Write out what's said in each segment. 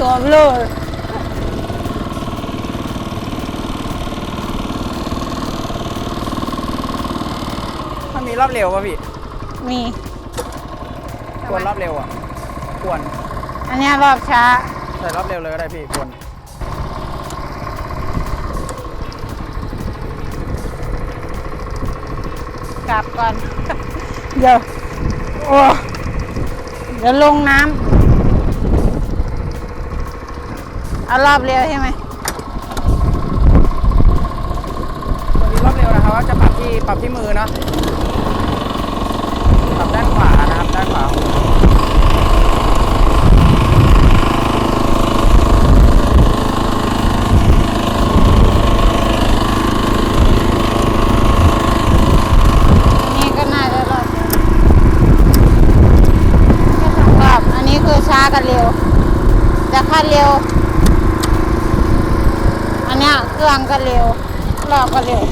ตัวเบลอมันมีรอบเร็วป่ะพี่ มีควรรอบเร็วอะ ควร อันเนี้ยรอบช้า ใส่รอบเร็วเลยก็ได้พี่ ควรกลับก่อน เดี๋ยว โอ้ เดี๋ยวลงน้ำ เอารอบเร็วใช่ไหมมันมีรอบเร็วนะครับว่าจะปรับที่ปรับที่มือเนาะปรับด้านขวานะครับด้านขวาของมืออันนี้ก็น่าจะรอบแค่สองรอบอันนี้คือช้ากับเร็ว จะคัดเร็วอัน เครื่องก็เร็วรอบก็เร็ว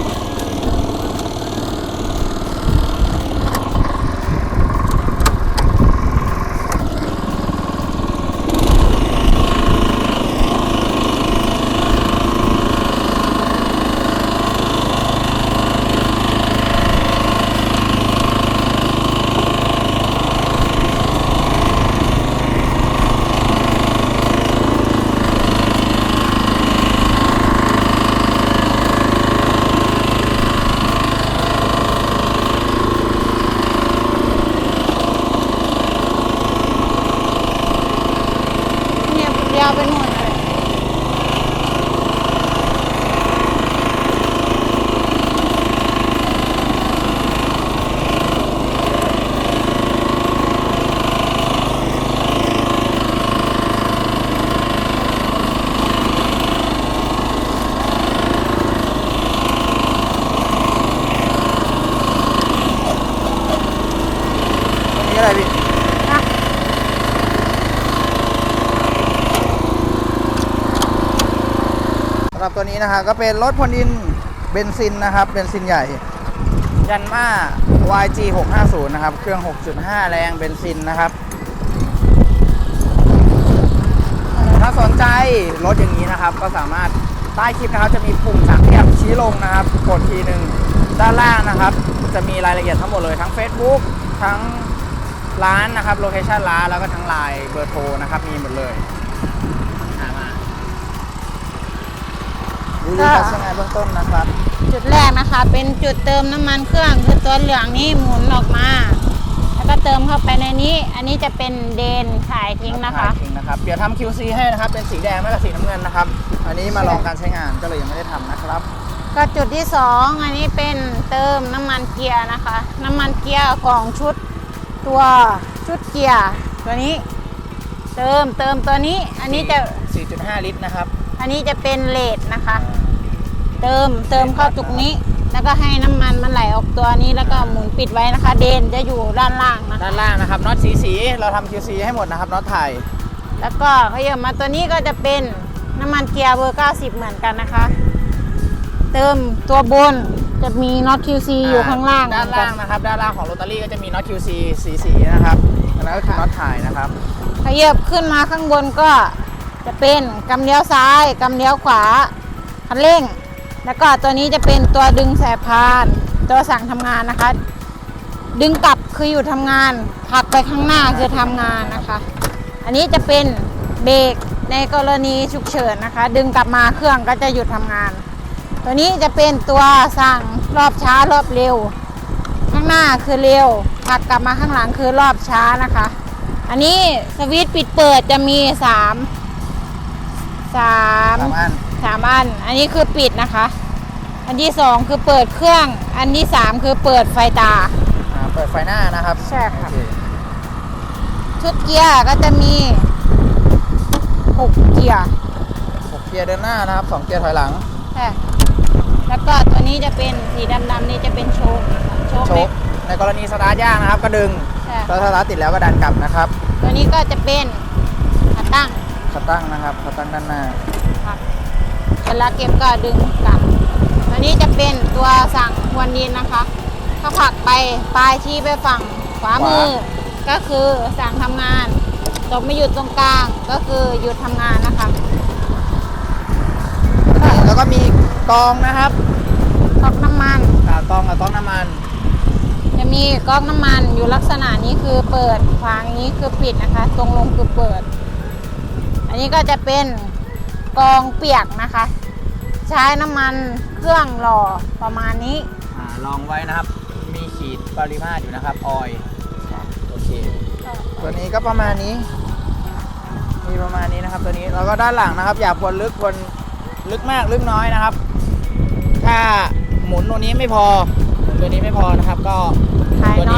เนี่ยเดียวเป็นหมดเลย ตัวนี้นะครับก็เป็นรถพลดินเบนซินนะครับเบนซินใหญ่ยันมา YG 650นะครับ เครื่อง 6.5 แรงเบนซินนะครับ ถ้าสนใจรถอย่างนี้นะครับ ก็สามารถใต้คลิปนะครับจะมีปุ่มสั่งเรียบชี้ลงนะครับ กดทีหนึ่งด้านล่างนะครับ จะมีรายละเอียดทั้งหมดเลยทั้ง Facebook ทั้งร้านนะครับโลเคชันร้านแล้วก็ทั้งไลน์เบอร์โทรนะครับ มีหมดเลยหามา ดูดูการใช้งานเบื้องต้นนะครับ จุดแรกนะคะ เป็นจุดเติมน้ำมันเครื่องคือตัวเหลืองนี่หมุนออกมา แล้วก็เติมเข้าไปในนี้ อันนี้จะเป็นเดนถ่ายทิ้งนะคะถ่ายทิ้งนะครับ เดี๋ยวทำ QC ให้นะครับ เป็นสีแดงไม่ก็สีน้ำเงินนะครับ อันนี้มาลองการใช้งานก็เลยยังไม่ได้ทำนะครับ ก็จุดที่สองอันนี้เป็นเติมน้ำมันเกียร์นะคะ น้ำมันเกียร์ของชุดตัวชุดเกียร์ตัวนี้ เติมเติมตัวนี้ อันนี้จะ 4.5 ลิตรนะครับ อันนี้จะเป็นเลดนะคะ เติมเติมเข้าจุกนี้ แล้วก็ให้น้ำมันมันไหลออกตัวนี้แล้วก็หมุนปิดไว้นะคะ เดนจะอยู่ด้านล่างนะคะด้านล่างนะครับน็อตสีสีเราทำ QC ให้หมดนะครับน็อตไทยแล้วก็ขยับมาตัวนี้ก็จะเป็นน้ำมันเกียร์เบอร์ 90 เหมือนกันนะคะ เติมตัวบนจะมีน็อต QC อยู่ข้างล่างด้านเหมือล่างนะครับ ด้านล่างของโรตารี่ก็จะมีน็อต QC สีสีนะครับอันนั้นก็คือน็อตไทยนะครับขยับขึ้นมาข้างบนก็ จะเป็นกำเลี้ยวซ้ายกำเลี้ยวขวาคันเร่ง แล้วก็ตัวนี้จะเป็นตัวดึงสายพาน ตัวสั่งทำงานนะคะ ดึงกลับคืออยู่ทำงานผลักไปข้างหน้าคือทำงานนะคะ อันนี้จะเป็นเบรกในกรณีฉุกเฉินนะคะ ดึงกลับมาเครื่องก็จะหยุดทำงาน ตัวนี้จะเป็นตัวสั่งรอบช้ารอบเร็ว ข้างหน้าคือเร็วผลักกลับมาข้างหลังคือรอบช้านะคะ อันนี้สวิตช์ปิดเปิดจะมีสาม สามสามอันสามอัน อันนี้คือปิดนะคะ อันที่สองคือเปิดเครื่อง อันที่สามคือเปิดไฟตา อ่าเปิดไฟหน้านะครับใช่ค่ะ โอเชุดเกียร์ก็จะมีหกเกียร์หกเกียร์เดินหน้านะครับสองเกียร์ถอยหลัง ใช่แล้วก็ตัวนี้จะเป็นสีดำๆนี่จะเป็นโชคนะคะโชคโชเล็คกในกรณีสตาร์ทยากนะครับ ก็ดึงใช่ถ้าสตาร์ทติดแล้วก็ดันกลับนะครับ ตัวนี้ก็จะเป็นขาตั้ง ขาตั้งนะครับขาตั้งด้านหน้าครับเวลาเก็บก็ดึงกลับตัวนี้จะเป็นตัวสั่งควนดินนะคะ ถ้าผลักไปปลายชี้ไปฝั่งขวามือ ก็คือสั่งทำงานจบไม่หยุดตรงกลางก็คือหยุดทำงานนะคะ แล้วก็มีกองนะครับก๊อกน้ำมัน อ่ากองกับกองน้ำมัน จะมีก๊อกน้ำมันอยู่ลักษณะนี้คือเปิดฝางนี้คือปิดนะคะ ตรงลงคือเปิดอั นนี้ก็จะเป็นกองเปียกนะคะ ใช้น้ำมันเครื่องหล่อประมาณนี้ อ่าลองไว้นะครับ มีขีดปริมาตรอยู่นะครับ ออยโอเค ตัวนี้ก็ประมาณนี้ มีประมาณนี้นะครับตัวนี้แล้วก็ด้านหลังนะครับ อย่าควรลึกควรลึกมากลึกน้อยนะครับ ถ้าหมุนตัวนี้ไม่พอหมุนตัวนี้ไม่พอนะครับ ก็คลายตัวน็อตนี้แล้วก็ดัน